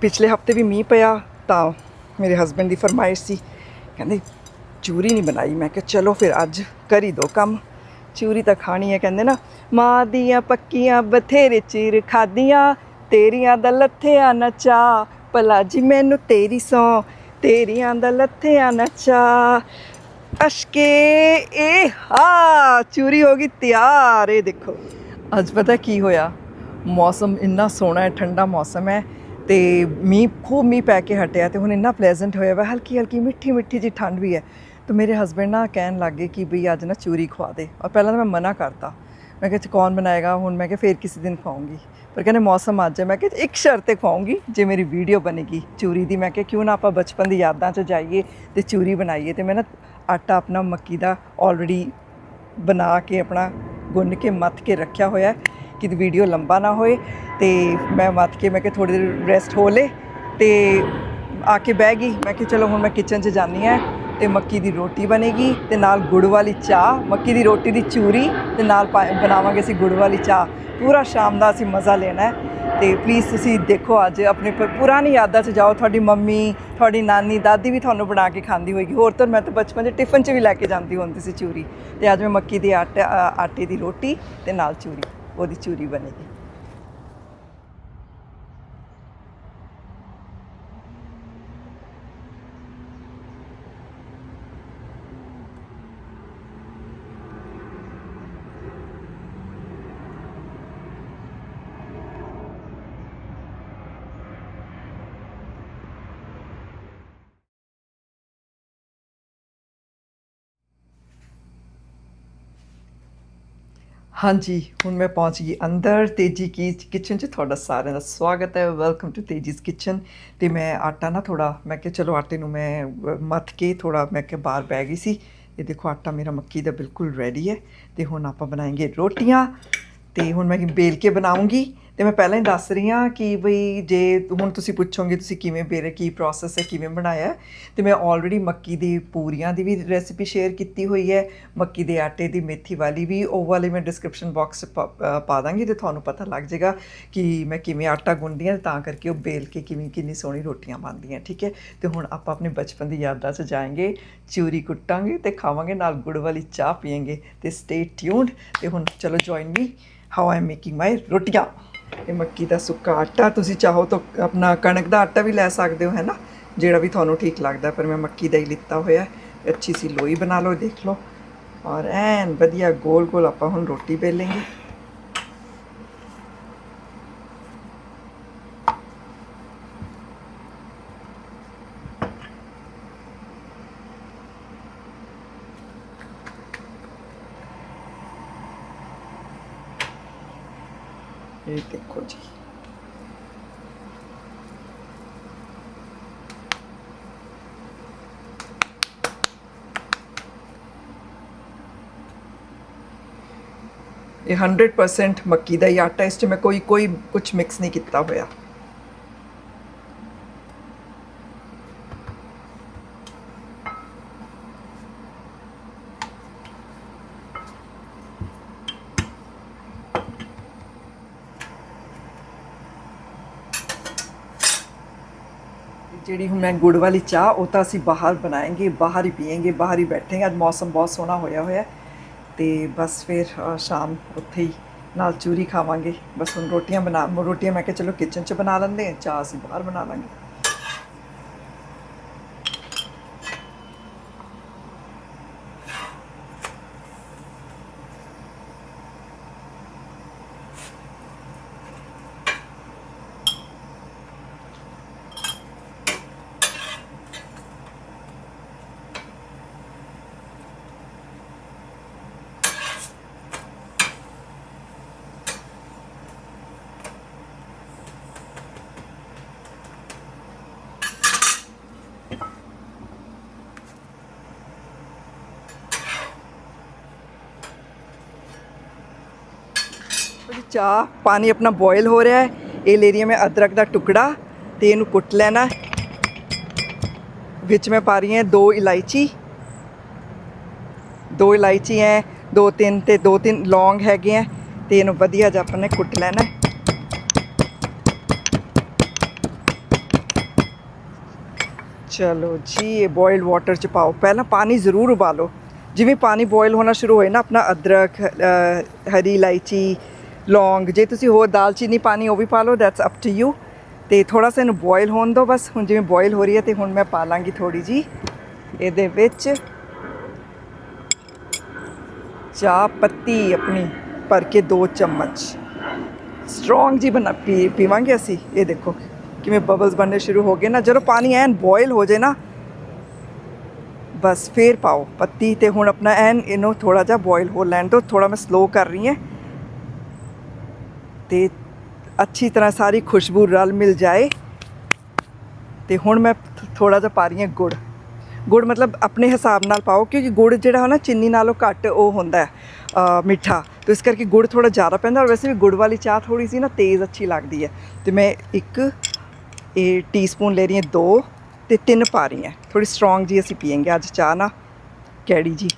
ਪਿਛਲੇ ਹਫ਼ਤੇ ਵੀ ਮੀਂਹ ਪਿਆ ਤਾਂ ਮੇਰੇ ਹਸਬੰਡ ਦੀ ਫਰਮਾਇਸ਼ ਸੀ। ਕਹਿੰਦੇ, ਚੂਰੀ ਨਹੀਂ ਬਣਾਈ। ਮੈਂ ਕਿਹਾ, ਚਲੋ ਫਿਰ ਅੱਜ ਕਰੀ ਹੀ ਦੋ ਕੰਮ। ਚੂਰੀ ਤਾਂ ਖਾਣੀ ਹੈ, ਕਹਿੰਦੇ ਨਾ, ਮਾਂ ਦੀਆਂ ਪੱਕੀਆਂ ਬਥੇਰੇ ਚੀਰ ਖਾਦੀਆਂ ਤੇਰੀਆਂ ਦਾ ਲੱਥਿਆ ਨਚਾ ਭਲਾ ਜੀ, ਮੈਨੂੰ ਤੇਰੀ ਸੌ, ਤੇਰੀਆਂ ਦਾ ਲੱਥਿਆ ਨਚਾ ਅਸ਼ਕੇ ਇਹ ਹਾ, ਚੂਰੀ ਹੋ ਗਈ ਤਿਆਰ। ਇਹ ਦੇਖੋ। ਅੱਜ ਪਤਾ ਕੀ ਹੋਇਆ? ਮੌਸਮ ਇੰਨਾ ਸੋਹਣਾ ਹੈ, ਠੰਡਾ ਮੌਸਮ ਹੈ। ਤੇ ਮੀਂਹ, ਖੂਬ ਮੀਂਹ ਪੈ ਕੇ ਹਟਿਆ ਤੇ ਹੁਣ ਇੰਨਾ ਪਲੇਜ਼ੈਂਟ ਹੋਇਆ ਵਾ ਹਲਕੀ ਹਲਕੀ ਮਿੱਠੀ ਮਿੱਠੀ ਜੀ ਠੰਡ ਵੀ ਹੈ। ਤੇ ਮੇਰੇ ਹਸਬੰਡ ਨਾ ਕਹਿਣ ਲੱਗੇ ਕਿ ਬਈ ਅੱਜ ਨਾ ਚੂਰੀ ਖਵਾ ਦੇ। ਔਰ ਪਹਿਲਾਂ ਤਾਂ ਮੈਂ ਮਨਾ ਕਰਤਾ। ਮੈਂ ਕਿਹਾ ਕੌਣ ਬਣਾਏਗਾ? ਹੁਣ ਮੈਂ ਕਿਹਾ, ਫੇਰ ਕਿਸੇ ਦਿਨ ਖਵਾਉਂਗੀ। ਪਰ ਕਹਿੰਦੇ, ਮੌਸਮ ਅੱਜ ਹੈ। ਮੈਂ ਕਿਹਾ, ਇੱਕ ਸ਼ਰਤ ਤੇ ਖਵਾਉਂਗੀ, ਜੇ ਮੇਰੀ ਵੀਡੀਓ ਬਣੇਗੀ ਚੂਰੀ ਦੀ। ਮੈਂ ਕਿਹਾ, ਕਿਉਂ ਨਾ ਆਪਾਂ ਬਚਪਨ ਦੀ ਯਾਦਾਂ 'ਚ ਜਾਈਏ ਤੇ ਚੂਰੀ ਬਣਾਈਏ? ਤੇ ਮੈਂ ਨਾ ਆਟਾ ਆਪਣਾ ਮੱਕੀ ਦਾ ਆਲਰੇਡੀ ਬਣਾ ਕੇ ਆਪਣਾ ਗੁੰਨ ਕੇ ਮੱਥ ਕੇ ਰੱਖਿਆ ਹੋਇਆ। ਕਿ ਵੀਡੀਓ ਲੰਬਾ ਨਾ ਹੋਏ ਤੇ ਮੈਂ ਮੱਥ ਕੇ ਮੈਂ ਕਿ ਥੋੜੀ ਦੇਰ ਰੈਸਟ ਹੋ ਲੇ ਤੇ ਆ ਕੇ ਬਹਿ ਗਈ। ਮੈਂ ਕਿ ਚਲੋ ਹੁਣ ਮੈਂ ਕਿਚਨ 'ਚ ਜਾਨੀ ਹੈ ਤੇ ਮੱਕੀ ਦੀ ਰੋਟੀ ਬਣੇਗੀ ਤੇ ਨਾਲ ਗੁੜ ਵਾਲੀ ਚਾਹ, ਮੱਕੀ ਦੀ ਰੋਟੀ ਦੀ ਚੂਰੀ ਤੇ ਨਾਲ ਪਾ- ਬਣਾਵਾਂਗੇ ਅਸੀਂ ਗੁੜ ਵਾਲੀ ਚਾਹ। ਪੂਰਾ ਸ਼ਾਮ ਦਾ ਅਸੀਂ ਮਜ਼ਾ ਲੈਣਾ ਹੈ ਤੇ ਪਲੀਜ਼ ਤੁਸੀਂ ਦੇਖੋ ਅੱਜ ਆਪਣੇ ਪ- ਪੁਰਾਣੀ ਯਾਦਾਂ 'ਚ ਜਾਓ। ਤੁਹਾਡੀ ਮੰਮੀ, ਤੁਹਾਡੀ ਨਾਨੀ, ਦਾਦੀ ਵੀ ਤੁਹਾਨੂੰ ਬਣਾ ਕੇ ਖਾਂਦੀ ਹੋਏਗੀ। ਹੋਰ ਤਾਂ ਮੈਂ ਤਾਂ ਬਚਪਨ 'ਚ ਟਿਫਨ 'ਚ ਵੀ ਲੈ ਕੇ ਜਾਂਦੀ ਹੁੰਦੀ ਸੀ ਚੂਰੀ। ਤੇ ਅੱਜ ਮੈਂ ਮੱਕੀ ਦੀ ਆਟਾ ਆਟੇ ਦੀ ਰੋਟੀ ਤੇ ਨਾਲ ਚੂਰੀ। ਉਹਦੀ ਚੂਰੀ ਹਾਂਜੀ, ਹੁਣ ਮੈਂ ਪਹੁੰਚ ਗਈ ਅੰਦਰ ਤੇਜੀ ਕੀ ਕਿਚਨ 'ਚ। ਤੁਹਾਡਾ ਸਾਰਿਆਂ ਦਾ ਸਵਾਗਤ ਹੈ। ਵੈਲਕਮ ਟੂ ਤੇਜੀਸ ਕਿਚਨ ਤੇ ਮੈਂ ਆਟਾ ਨਾ ਥੋੜਾ ਮੈਂ ਕਿਹਾ ਚਲੋ ਆਟੇ ਨੂੰ ਮੈਂ ਮੱਥ ਕੇ ਥੋੜਾ ਮੈਂ ਕਿਹਾ ਬਾਹਰ ਬਹਿ ਗਈ ਸੀ। ਇਹ ਦੇਖੋ ਆਟਾ ਮੇਰਾ ਮੱਕੀ ਦਾ ਬਿਲਕੁਲ ਰੈਡੀ ਹੈ। ਤੇ ਹੁਣ ਆਪਾਂ ਬਣਾਏਗੇ ਰੋਟੀਆਂ। ਤੇ ਹੁਣ ਮੈਂ ਬੇਲ ਕੇ ਬਣਾਉਂਗੀ। ਤੇ ਮੈਂ ਪਹਿਲਾਂ ਹੀ ਦੱਸ ਰਹੀ ਹਾਂ ਕਿ ਬਈ ਜੇ ਹੁਣ ਤੁਸੀਂ ਪੁੱਛੋਗੇ ਤੁਸੀਂ ਕਿਵੇਂ ਬੇਰੇ ਕੀ ਪ੍ਰੋਸੈਸ ਹੈ ਕਿਵੇਂ ਬਣਾਇਆ ਹੈ, ਤੇ ਮੈਂ ਆਲਰੇਡੀ ਮੱਕੀ ਦੀ ਪੂਰੀਆਂ ਦੀ ਵੀ ਰੈਸਿਪੀ ਸ਼ੇਅਰ ਕੀਤੀ ਹੋਈ ਹੈ ਮੱਕੀ ਦੇ ਆਟੇ ਦੀ ਮੇਥੀ ਵਾਲੀ ਵੀ ਉਹ ਵਾਲੀ ਮੈਂ ਡਿਸਕ੍ਰਿਪਸ਼ਨ ਬਾਕਸ ਪਾ ਦਾਂਗੀ ਤੇ ਤੁਹਾਨੂੰ ਪਤਾ ਲੱਗ ਜਾਏਗਾ ਕਿ ਮੈਂ ਕਿਵੇਂ ਆਟਾ ਗੁੰਨਦੀ ਹਾਂ ਤਾਂ ਕਰਕੇ ਉਹ ਬੇਲ ਕੇ ਕਿਵੇਂ ਕਿੰਨੀ ਸੋਹਣੀ ਰੋਟੀਆਂ ਬਣਦੀਆਂ ਠੀਕ ਹੈ? ਤੇ ਹੁਣ ਆਪਾਂ ਆਪਣੇ ਬਚਪਨ ਦੀ ਯਾਦਾਂ 'ਚ ਜਾਏਂਗੇ ਚੂਰੀ ਕੁੱਟਾਂਗੇ ਤੇ ਖਾਵਾਂਗੇ ਨਾਲ ਗੁੜ ਵਾਲੀ ਚਾਹ ਪੀਵਾਂਗੇ ਤੇ ਸਟੇ ਟਿਊਨਡ ਤੇ ਹੁਣ ਚਲੋ join me how I making my ਰੋਟੀਆਂ। ਇਹ ਮੱਕੀ ਦਾ ਸੁੱਕਾ ਆਟਾ ਤੁਸੀਂ ਚਾਹੋ ਤਾਂ ਆਪਣਾ ਕਣਕ ਦਾ ਆਟਾ ਵੀ ਲੈ ਸਕਦੇ ਹੋ ਹੈ ਨਾ ਜਿਹੜਾ ਵੀ ਤੁਹਾਨੂੰ ਠੀਕ ਲੱਗਦਾ, ਪਰ ਮੈਂ ਮੱਕੀ ਦਾ ਹੀ ਲਿੱਤਾ ਹੋਇਆ ਹੈ। ਅੱਛੀ ਸੀ ਲੋਈ ਬਣਾ ਲਓ, ਦੇਖ ਲਓ। ਔਰ ਐਨ ਵਧੀਆ ਗੋਲ ਗੋਲ ਆਪਾਂ ਹੁਣ ਰੋਟੀ ਬੇਲਾਂਗੇ ਇਹ ਦੇਖੋ ਜੀ ਇਹ 100% ਮੱਕੀ ਦਾ ਹੀ ਆਟਾ ਇਸ 'ਚ ਮੈਂ ਕੋਈ ਕੋਈ ਕੁਝ ਮਿਕਸ ਨਹੀਂ ਕੀਤਾ ਹੋਇਆ ਜਿਹੜੀ ਹੁਣ ਮੈਂ ਗੁੜ ਵਾਲੀ ਚਾਹ, ਉਹ ਤਾਂ ਅਸੀਂ ਬਾਹਰ ਬਣਾਏਂਗੇ, ਬਾਹਰ ਹੀ ਪੀਏਂਗੇ, ਬਾਹਰ ਹੀ ਬੈਠेंगे ਅੱਜ ਮੌਸਮ ਬਹੁਤ ਸੋਹਣਾ ਹੋਇਆ ਹੋਇਆ ਹੈ। ਤੇ ਬਸ ਫਿਰ ਸ਼ਾਮ ਉੱਥੇ ਹੀ ਨਾਲ ਚੂਰੀ ਖਾਵਾਂਗੇ। ਬਸ ਹੁਣ ਰੋਟੀਆਂ ਬਣਾ, ਰੋਟੀਆਂ ਮੈਂ ਕਿਹਾ ਚਲੋ ਕਿਚਨ 'ਚ ਬਣਾ ਲੈਂਦੇ ਹਾਂ, ਚਾਹ ਅਸੀਂ ਬਾਹਰ ਬਣਾ ਲਾਂਗੇ। ਉਹਦੀ ਚਾਹ, ਪਾਣੀ ਆਪਣਾ ਬੋਇਲ ਹੋ ਰਿਹਾ ਹੈ। ਇਹ ਲੈ ਰਹੀ ਹਾਂ ਮੈਂ ਅਦਰਕ ਦਾ ਟੁਕੜਾ ਤੇ ਇਹਨੂੰ ਕੁੱਟ ਲੈਣਾ। ਵਿੱਚ ਮੈਂ ਪਾ ਰਹੀ ਹਾਂ ਦੋ ਇਲਾਇਚੀ। ਦੋ ਇਲਾਇਚੀ ਹੈ ਦੋ ਤਿੰਨ ਤੇ ਦੋ ਤਿੰਨ ਲੌਂਗ ਹੈਗੇ ਆ ਤੇ ਇਹਨੂੰ ਵਧੀਆ ਜਿਹਾ ਆਪਾਂ ਨੇ ਕੁੱਟ ਲੈਣਾ। ਚਲੋ ਜੀ, ਇਹ ਬੋਇਲਡ ਵਾਟਰ ਚ ਪਾਓ। ਪਹਿਲਾਂ ਪਾਣੀ ਜ਼ਰੂਰ ਉਬਾਲੋ। ਜਿਵੇਂ ਪਾਣੀ ਬੋਇਲ ਹੋਣਾ ਸ਼ੁਰੂ ਹੋਏ ਨਾ, ਆਪਣਾ ਅਦਰਕ ਹਰੀ ਇਲਾਇਚੀ ਲੌਂਗ। ਜੇ ਤੁਸੀਂ ਹੋਰ ਦਾਲਚੀਨੀ ਪਾਣੀ ਉਹ ਵੀ ਪਾ ਲਓ ਦੈਟਸ ਅਪ ਟੂ ਯੂ ਤੇ ਥੋੜਾ ਸਾ ਇਹਨੂੰ ਬੋਇਲ ਹੋਣ ਦਿਓ ਬਸ। ਹੁਣ ਜਿਵੇਂ ਬੋਇਲ ਹੋ ਰਹੀ ਹੈ ਤੇ ਹੁਣ ਮੈਂ ਪਾ ਲਾਂਗੀ ਥੋੜੀ ਜੀ ਇਹਦੇ ਵਿੱਚ ਚਾਹ ਪੱਤੀ ਆਪਣੀ ਭਰ ਕੇ 2 ਚਮਚ। ਸਟਰੋਂਗ ਜੀ ਬਣਾ ਪੀ ਪੀਵਾਂਗੇ ਅਸੀਂ। ਇਹ ਦੇਖੋ ਕਿਵੇਂ ਬਬਲਸ ਬਣਨੇ ਸ਼ੁਰੂ ਹੋ ਗਏ ਨਾ। ਜਦੋਂ ਪਾਣੀ ਐਨ ਬੋਇਲ ਹੋ ਜਾਏ ਨਾ, ਬਸ ਫੇਰ ਪਾਓ ਪੱਤੀ। ਤੇ ਹੁਣ ਆਪਣਾ ਐਨ ਇਹਨੂੰ ਥੋੜਾ ਜਿਹਾ ਬੋਇਲ ਹੋ ਲੈਣ ਦਿਓ। ਥੋੜਾ ਮੈਂ ਸਲੋ ਕਰ ਰਹੀ ਹਾਂ। ਤੇ ਅੱਛੀ ਤਰ੍ਹਾਂ ਸਾਰੀ ਖੁਸ਼ਬੂ ਰਲ ਮਿਲ ਜਾਏ। ਤੇ ਹੁਣ ਮੈਂ ਥੋੜਾ ਜਿਹਾ ਪਾ ਰਹੀ ਹਾਂ ਗੁੜ। ਗੁੜ ਮਤਲਬ ਆਪਣੇ ਹਿਸਾਬ ਨਾਲ ਪਾਓ, ਕਿਉਂਕਿ ਗੁੜ ਜਿਹੜਾ ਹੈ ਨਾ ਚੀਨੀ ਨਾਲੋਂ ਘੱਟ ਉਹ ਹੁੰਦਾ ਹੈ ਮਿੱਠਾ। ਤੇ ਇਸ ਕਰਕੇ ਗੁੜ ਥੋੜਾ ਜ਼ਿਆਦਾ ਪੈਂਦਾ, ਔਰ ਵੈਸੇ ਵੀ ਗੁੜ ਵਾਲੀ ਚਾਹ ਥੋੜੀ ਸੀ ਨਾ ਤੇਜ਼ ਅੱਛੀ ਲੱਗਦੀ ਹੈ। ਤੇ ਮੈਂ ਇੱਕ, ਇਹ ਟੀਸਪੂਨ ਲੈ ਰਹੀ ਹਾਂ ਦੋ ਤੇ ਤਿੰਨ ਪਾ ਰਹੀ ਹਾਂ। ਥੋੜੀ ਸਟਰੋਂਗ ਜੀ ਅਸੀਂ ਪੀਏਂਗੇ ਅੱਜ ਚਾਹ ਨਾ। ਕੈੜੀ ਜੀ।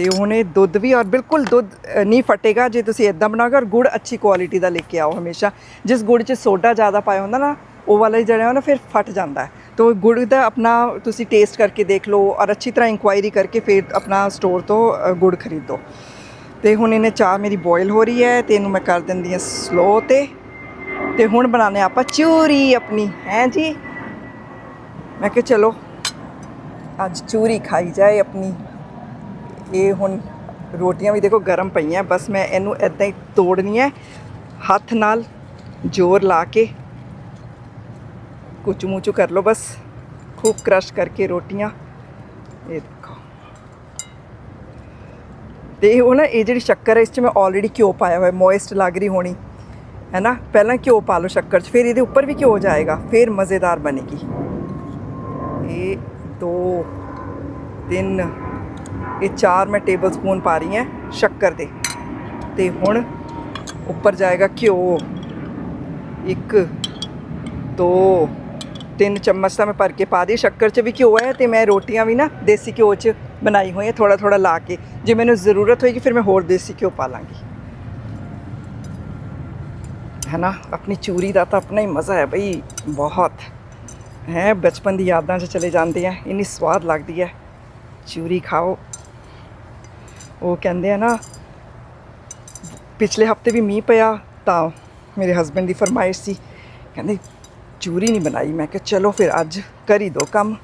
ਤੇ ਹੁਣ ਇਹ ਦੁੱਧ ਵੀ ਔਰ ਬਿਲਕੁਲ ਦੁੱਧ ਨਹੀਂ ਫਟੇਗਾ ਜੇ ਤੁਸੀਂ ਇਦਾਂ ਬਣਾਓਗੇ ਔਰ ਗੁੜ ਅੱਛੀ ਕੁਆਲਿਟੀ ਦਾ ਲੈ ਕੇ ਆਓ ਹਮੇਸ਼ਾ। ਜਿਸ ਗੁੜ 'ਚ ਸੋਡਾ ਜ਼ਿਆਦਾ ਪਾਇਆ ਹੁੰਦਾ ਨਾ, ਉਹ ਵਾਲਾ ਜਿਹੜਾ ਨਾ ਫਿਰ ਫਟ ਜਾਂਦਾ ਹੈ। ਤੋ ਗੁੜ ਦਾ ਆਪਣਾ ਤੁਸੀਂ ਟੇਸਟ ਕਰਕੇ ਦੇਖ ਲਓ ਔਰ ਅੱਛੀ ਤਰ੍ਹਾਂ ਇਨਕੁਆਇਰੀ ਕਰਕੇ ਫਿਰ ਆਪਣਾ ਸਟੋਰ ਤੋਂ ਗੁੜ ਖਰੀਦੋ। ਤੇ ਹੁਣ ਇਹਨੇ ਚਾਹ ਮੇਰੀ ਬੋਇਲ ਹੋ ਰਹੀ ਹੈ ਤੇ ਇਹਨੂੰ ਮੈਂ ਕਰ ਦਿੰਦੀ ਹਾਂ ਸਲੋ ਤੇ। ਤੇ ਹੁਣ ਬਣਾਣੇ ਆਪਾਂ ਚੂਰੀ ਆਪਣੀ, ਹੈ ਜੀ? ਮੈਂ ਕਿਹਾ ਚਲੋ, ਅੱਜ ਚੂਰੀ ਖਾਈ ਜਾਏ ਆਪਣੀ। ਇਹ ਹੁਣ ਰੋਟੀਆਂ ਵੀ ਦੇਖੋ ਗਰਮ ਪਈਆਂ, ਬਸ ਮੈਂ ਇਹਨੂੰ ਇਦਾਂ ਹੀ ਤੋੜਨੀ ਹੈ। ਹੱਥ ਨਾਲ ਜ਼ੋਰ ਲਾ ਕੇ ਕੁਚੂ ਮੂਚੂ ਕਰ ਲਓ ਬਸ। ਖੂਬ ਕ੍ਰਸ਼ ਕਰਕੇ ਰੋਟੀਆਂ। ਇਹ ਦੇਖੋ। ਤੇ ਉਹ ਨਾ, ਇਹ ਜਿਹੜੀ ਸ਼ੱਕਰ ਹੈ, ਇਸ 'ਚ ਮੈਂ ਆਲਰੇਡੀ ਘਿਓ ਪਾਇਆ ਹੋਇਆ ਮੋਇਸਟ ਲੱਗ ਰਹੀ ਹੋਣੀ। ਹੈ ਨਾ ਪਹਿਲਾਂ ਘਿਓ ਪਾ ਲਓ ਸ਼ੱਕਰ 'ਚ, ਫਿਰ ਇਹਦੇ ਉੱਪਰ ਵੀ ਘਿਓ ਜਾਏਗਾ, ਫਿਰ ਮਜ਼ੇਦਾਰ ਬਣੇਗੀ। ਇਹ ਦੋ, ਤਿੰਨ ਇਹ ਚਾਰ ਮੈਂ ਟੇਬਲ ਸਪੂਨ ਪਾ ਰਹੀ ਹਾਂ, ਸ਼ੱਕਰ ਦੇ। ਤੇ ਹੁਣ ਉੱਪਰ ਜਾਏਗਾ ਘਿਓ। ਇੱਕ, ਦੋ, ਤਿੰਨ ਚਮਚ ਤਾਂ ਮੈਂ ਭਰ ਕੇ ਪਾ ਦੀ ਸ਼ੱਕਰ 'ਚ ਵੀ ਘਿਓ ਹੈ ਤੇ ਮੈਂ ਰੋਟੀਆਂ ਵੀ ਨਾ ਦੇਸੀ ਘਿਓ 'ਚ ਬਣਾਈ ਹੋਈ ਹੈ ਥੋੜਾ ਥੋੜਾ ਲਾ ਕੇ। ਜੇ ਮੈਨੂੰ ਜ਼ਰੂਰਤ ਹੋਏਗੀ, ਫਿਰ ਮੈਂ ਹੋਰ ਦੇਸੀ ਘਿਓ ਪਾ ਲਾਂਗੀ। ਹੈ ਨਾ? ਆਪਣੀ ਚੂਰੀ ਦਾ ਤਾਂ ਆਪਣਾ ਹੀ ਮਜ਼ਾ ਹੈ ਬਈ, ਬਹੁਤ। ਹੈ, ਬਚਪਨ ਦੀ ਯਾਦਾਂ 'ਚ ਚਲੇ ਜਾਂਦੇ ਆ, ਇੰਨੀ ਸਵਾਦ ਲੱਗਦੀ ਹੈ। ਚੂਰੀ ਖਾਓ। ਉਹ ਕਹਿੰਦੇ ਆ ਨਾ, ਪਿਛਲੇ ਹਫ਼ਤੇ ਵੀ ਮੀਂਹ ਪਿਆ ਤਾਂ ਮੇਰੇ ਹਸਬੰਡ ਦੀ ਫਰਮਾਇਸ਼ ਸੀ। ਕਹਿੰਦੇ, ਚੂਰੀ ਨਹੀਂ ਬਣਾਈ। ਮੈਂ ਕਿਹਾ, ਚਲੋ ਫਿਰ ਅੱਜ ਕਰੀ ਦੋ ਕੰਮ।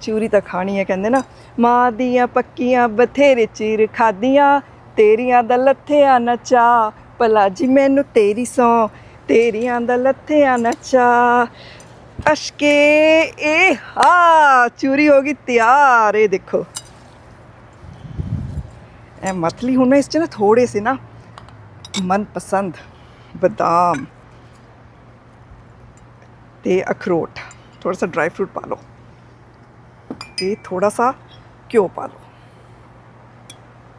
ਚੂਰੀ ਤਾਂ ਖਾਣੀ ਹੈ ਕਹਿੰਦੇ ਨਾ, ਮਾਂ ਦੀਆਂ ਪੱਕੀਆਂ ਬਥੇਰੇ ਚੀਰ ਖਾਦੀਆਂ ਤੇਰੀਆਂ ਦਾ ਲੱਥਿਆ ਨਚਾ ਭਲਾ ਜੀ, ਮੈਨੂੰ ਤੇਰੀ ਸੌ, ਤੇਰੀਆਂ ਦਾ ਲੱਥਿਆ ਨਚਾ ਅਸ਼ਕੇ, ਇਹ ਹਾ, ਚੂਰੀ ਹੋ ਗਈ ਤਿਆਰ, ਇਹ ਦੇਖੋ। ਇਹ ਮਤਲੀ ਹੁਣ ਮੈਂ ਇਸ ਚ ਨਾ ਥੋੜੇ ਸੇ ਨਾ ਮਨਪਸੰਦ ਬਦਾਮ ਤੇ ਅਖਰੋਟ। ਥੋੜਾ ਸਾ ਡਰਾਈ ਫਰੂਟ ਪਾ ਲਓ ਤੇ ਥੋੜਾ ਸਾ ਘਿਓ ਪਾ ਲਓ।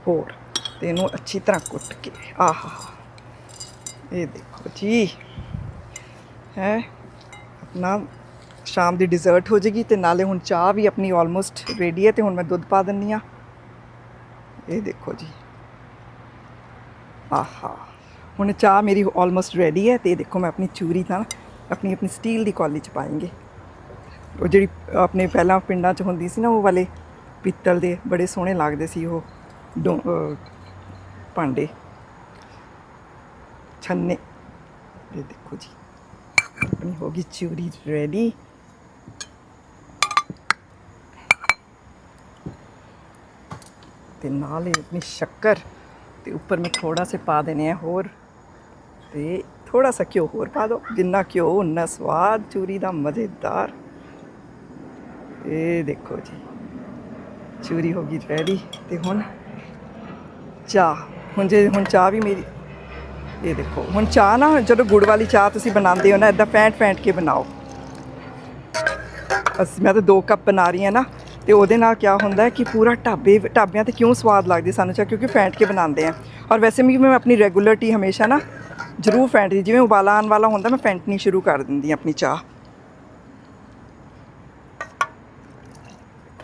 ਹੋਰ ਤੇ ਇਹਨੂੰ ਅੱਛੀ ਤਰ੍ਹਾਂ ਕੁੱਟ ਕੇ, ਆਹਾ, ਇਹ ਦੇਖੋ ਜੀ। ਹੈ, ਆਪਣਾ ਸ਼ਾਮ ਦੀ ਡਿਜ਼ਰਟ ਹੋ ਜੇਗੀ ਤੇ ਨਾਲੇ ਹੁਣ ਚਾਹ ਵੀ ਆਪਣੀ ਆਲਮੋਸਟ ਰੈਡੀ ਹੈ ਤੇ ਹੁਣ ਮੈਂ ਦੁੱਧ ਪਾ ਦਿੰਨੀ ਆ ਇਹ ਦੇਖੋ ਜੀ। ਆਹਾ। ਹੁਣ ਚਾਹ ਮੇਰੀ ਆਲਮੋਸਟ ਰੈਡੀ ਹੈ ਤੇ ਇਹ ਦੇਖੋ ਮੈਂ ਆਪਣੀ ਚੂਰੀ ਤਾਂ ਆਪਣੀ ਆਪਣੀ ਸਟੀਲ ਦੀ ਕੌਲੀ ਚ ਪਾਏਂਗੇ। ਉਹ ਜਿਹੜੀ ਆਪਣੇ ਪਹਿਲਾਂ ਪਿੰਡਾਂ ਚ ਹੁੰਦੀ ਸੀ ਨਾ, ਉਹ ਵਾਲੇ ਪਿੱਤਲ ਦੇ ਬੜੇ ਸੋਹਣੇ ਲੱਗਦੇ ਸੀ ਉਹ ਡੋ- ਭਾਂਡੇ। ਛੰਨੇ। ਇਹ ਦੇਖੋ ਜੀ, ਆਪਣੀ ਹੋ ਗਈ ਚੂਰੀ ਰੈਡੀ ਤੇ ਨਾਲ ਹੀ ਆਪਣੀ ਸ਼ੱਕਰ ਤੇ ਉੱਪਰ ਮੈਂ ਥੋੜਾ ਸੇ ਪਾ ਦੇਣੇ ਆ ਹੋਰ ਤੇ ਥੋੜਾ ਸਾ ਘਿਓ ਹੋਰ ਪਾ ਦਿਓ ਜਿੰਨਾ ਘਿਓ ਉਨਾ ਸਵਾਦ, ਚੂਰੀ ਦਾ ਮਜ਼ੇਦਾਰ। ਇਹ ਦੇਖੋ ਜੀ, ਚੂਰੀ ਹੋ ਗਈ ਰੈਡੀ ਤੇ ਹੁਣ ਚਾਹ, ਹੁਣ ਜੇ, ਹੁਣ ਚਾਹ ਵੀ ਮੇਰੀ, ਇਹ ਦੇਖੋ, ਹੁਣ ਚਾਹ ਨਾ, ਜਦੋਂ ਗੁੜ ਵਾਲੀ ਚਾਹ ਤੁਸੀਂ ਬਣਾਉਂਦੇ ਹੋ ਨਾ ਇਦਾਂ ਫੈਂਟ ਫੈਂਟ ਕੇ ਬਣਾਓ। ਅਸੀਂ, ਮੈਂ ਤਾਂ ਦੋ ਕੱਪ ਬਣਾ ਰਹੀ ਹਾਂ ਨਾ ਤੇ ਉਹਦੇ ਨਾਲ ਕੀ ਹੁੰਦਾ ਹੈ ਕਿ ਪੂਰਾ ਢਾਬੇ, ਢਾਬਿਆਂ ਤੇ ਕਿਉਂ ਸਵਾਦ ਲੱਗਦੀ ਸਾਨੂੰ ਚਾਹ? ਕਿਉਂਕਿ ਫੈਂਟ ਕੇ ਬਣਾਉਂਦੇ ਆ। ਔਰ ਵੈਸੇ ਵੀ ਮੈਂ ਆਪਣੀ ਰੈਗੂਲਰ ਟੀ ਹਮੇਸ਼ਾ ਨਾ ਜ਼ਰੂਰ ਫੈਂਟਦੀ ਜਿਵੇਂ ਉਬਾਲਾ ਆਉਣ ਵਾਲਾ ਹੁੰਦਾ, ਮੈਂ ਫੈਂਟਣੀ ਸ਼ੁਰੂ ਕਰ ਦਿੰਦੀ ਹਾਂ ਆਪਣੀ ਚਾਹ।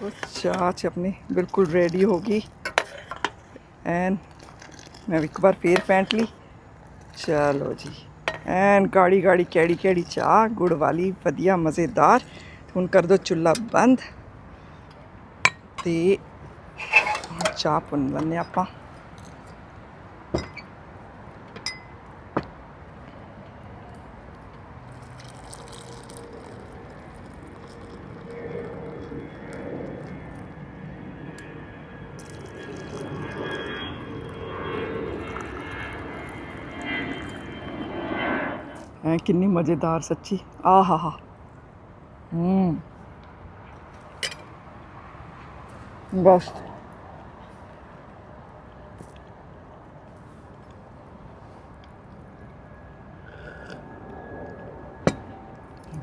ਉਹ ਚਾਹ ਚ ਆਪਣੀ ਬਿਲਕੁਲ ਰੈਡੀ ਹੋ ਗਈ। ਐਨ ਮੈਂ ਇੱਕ ਵਾਰ ਫੇਰ ਫੈਂਟ ਲਈ। ਚਲੋ ਜੀ। ਐਨ ਗਾੜੀ ਗਾੜੀ ਕਿਹੜੀ ਕਿਹੜੀ ਚਾਹ, ਗੁੜ ਵਾਲੀ, ਵਧੀਆ, ਮਜ਼ੇਦਾਰ। ਹੁਣ ਕਰ ਦੋ ਚੁੱਲ੍ਹਾ ਬੰਦ। ਤੇ ਹੁਣ ਚਾਹ ਪੁੰਨ ਲੈਂਦੇ ਆਪਾਂ ਐ ਕਿੰਨੀ ਮਜ਼ੇਦਾਰ ਸੱਚੀ ਆ ਹਾ ਹਾ ਹੂੰ ਬਸ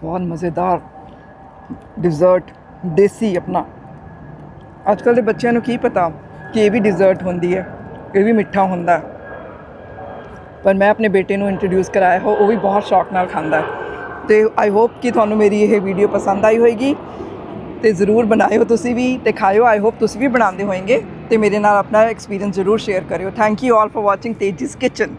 ਬਹੁਤ ਮਜ਼ੇਦਾਰ ਡਿਜ਼ਰਟ ਦੇਸੀ ਆਪਣਾ ਅੱਜ ਕੱਲ੍ਹ ਦੇ ਬੱਚਿਆਂ ਨੂੰ ਕੀ ਪਤਾ ਕਿ ਇਹ ਵੀ ਡਿਜ਼ਰਟ ਹੁੰਦੀ ਹੈ ਇਹ ਵੀ ਮਿੱਠਾ ਹੁੰਦਾ ਪਰ ਮੈਂ ਆਪਣੇ ਬੇਟੇ ਨੂੰ ਇੰਟਰੋਡਿਊਸ ਕਰਾਇਆ ਹੋ ਉਹ ਵੀ ਬਹੁਤ ਸ਼ੌਕ ਨਾਲ ਖਾਂਦਾ ਹੈ ਤੇ ਆਈ ਹੋਪ ਕਿ ਤੁਹਾਨੂੰ ਮੇਰੀ ਇਹ ਵੀਡੀਓ ਪਸੰਦ ਆਈ ਹੋਏਗੀ ਤੇ ਜ਼ਰੂਰ ਬਣਾਇਓ ਤੁਸੀਂ ਵੀ ਤੇ ਖਾਇਓ। ਆਈ ਹੋਪ ਤੁਸੀਂ ਵੀ ਬਣਾਉਂਦੇ ਹੋਵੋਗੇ ਤੇ ਮੇਰੇ ਨਾਲ ਆਪਣਾ ਐਕਸਪੀਰੀਅੰਸ ਜ਼ਰੂਰ ਸ਼ੇਅਰ ਕਰਿਓ। Thank you all for watching Tejis kitchen